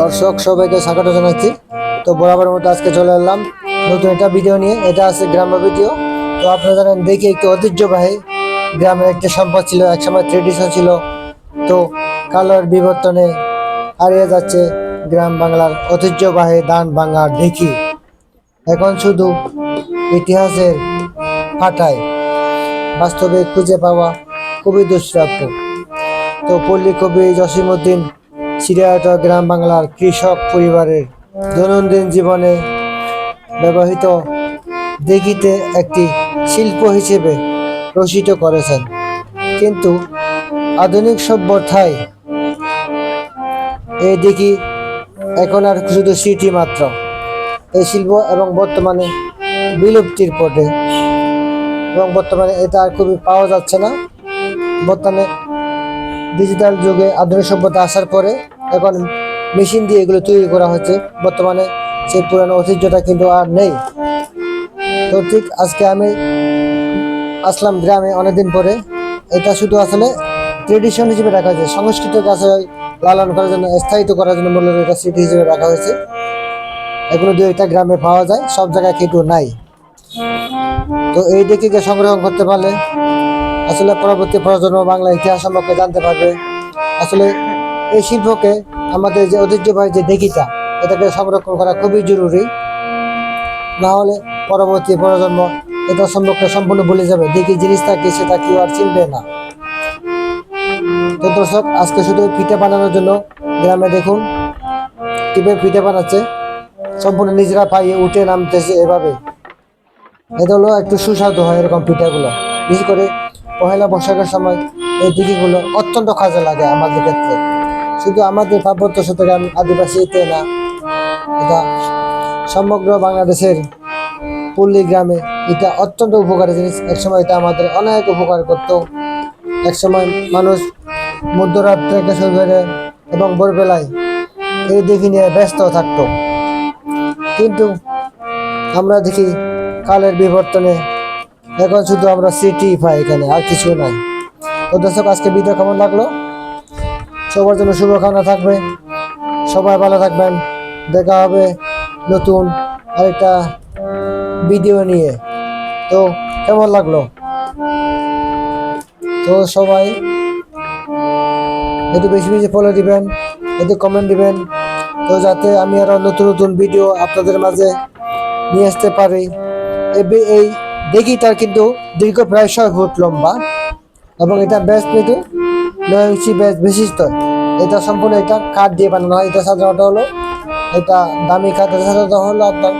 দর্শক সবাইকে স্বাগত জানাচ্ছি। তো বরাবর মতো আজকে চলে এলাম নতুন একটা ভিডিও নিয়ে। এটা আছে গ্রাম্য ভিডিও তো আপনারা জানেন, দেখি একটি ঐতিহ্যবাহী গ্রামের একটি সম্পদ ছিল, একসময় ট্রেডিশন ছিল। তো কালোর বিবর্তনে হারিয়ে যাচ্ছে গ্রাম বাংলার ঐতিহ্যবাহী দান ভাঙা ঢেকি। এখন শুধু ইতিহাসের পাঠায় বাস্তবে খুঁজে পাওয়া খুবই দুষ্প্রাপ্য তো পল্লী কবি জসিমউদ্দিন সিরিয়াট গ্রাম বাংলার কৃষক পরিবারের দৈনন্দিন জীবনে ব্যবহৃত দেখিতে একটি শিল্প হিসেবে রচিত করেছেন। কিন্তু আধুনিক সভ্যতায় এই দেখি এখন আর শুধু স্মৃতি মাত্র। এই শিল্প এবং বর্তমানে বিলুপ্তির পথে এবং বর্তমানে এটা আর খুবই পাওয়া যাচ্ছে না। বর্তমানে ডিজিটাল যুগে আধুনিক সভ্যতা আসার পরে এখন মেশিন দিয়ে এগুলো তৈরি করা হচ্ছে। বর্তমানে সেই পুরানো ঐতিহ্যটা কিন্তু আর নেই। তো ঠিক আজকে আমি আসলাম গ্রামে অনেকদিন পরে। এটা শুধু আসলে ট্রেডিশন হিসেবে রাখা হয়েছে। সংস্কৃতিকে আসলে লালন করার জন্য স্থায়িত করার জন্য মূলত এটা স্মৃতি হিসেবে রাখা হয়েছে। এগুলো দু একটা গ্রামে পাওয়া যায়, সব জায়গায় কিন্তু নাই। তো এই দিকে সংগ্রহ করতে পারলে আসলে পরবর্তী প্রজন্ম বাংলা ইতিহাস সম্পর্কে জানতে পারবে। আসলে এই শিল্পকে আমাদের যে ঐতিহ্যবাহী যে দেখিতা, এটাকে সংরক্ষণ করা খুবই জরুরি। না হলে পরবর্তী প্রজন্ম এটা সম্পর্কে সম্পূর্ণ ভুলে যাবে দেখি জিনিসটা কি সেটা কেউ আর চিনবে না। তো দর্শক, আজকে শুধু পিঠা বানানোর জন্য গ্রামে দেখুন, কীভাবে পিঠা বানাচ্ছে, সম্পূর্ণ নিজেরা পাইয়ে উঠে নামতেছে এভাবে। এটা হলো একটু সুস্বাদু হয় এরকম পিঠাগুলো। বিশেষ করে পহেলা বৈশাখের সময় এই দিঘিগুলো অত্যন্ত কাজে লাগে আমাদের ক্ষেত্রে। শুধু আমাদের পার্বত্য চট্টগ্রাম আদিবাসীতে না, এটা সমগ্র বাংলাদেশের পল্লী গ্রামে এটা অত্যন্ত উপকারী জিনিস। একসময় এটা আমাদের অনেক উপকার করত। একসময় মানুষ মধ্যরাত থেকে শুরু করে এবং ভোরবেলায় এই দিঘি নিয়ে ব্যস্ত থাকতো। কিন্তু আমরা দেখি কালের বিবর্তনে এখন শুধু আমরা সিটি পাই এখানে, আর কিছু নাই। তো দর্শক আজকে ভিডিও কেমন লাগল? সবার জন্য শুভকামনা থাকবে। সবাই ভালো থাকবেন। দেখা হবে নতুন আরেকটা ভিডিও নিয়ে। তো কেমন লাগল? তো সবাই একটু বেশি বেশি ফলো দিবেন, একটু কমেন্ট দিবেন। তো যাতে আমি আরও নতুন নতুন ভিডিও আপনাদের মাঝে নিয়ে আসতে পারি। এই এই দেখিটার কিন্তু দীর্ঘ প্রায় ছয় ফুট লম্বা এবং এটা বেশ কিন্তু বিশিষ্ট। এটা সম্পূর্ণ এটা কাঠ দিয়ে বানানো হয়। এটা সাধারণত হলো, এটা দামি কাঠ সাধারণত হলো আপনার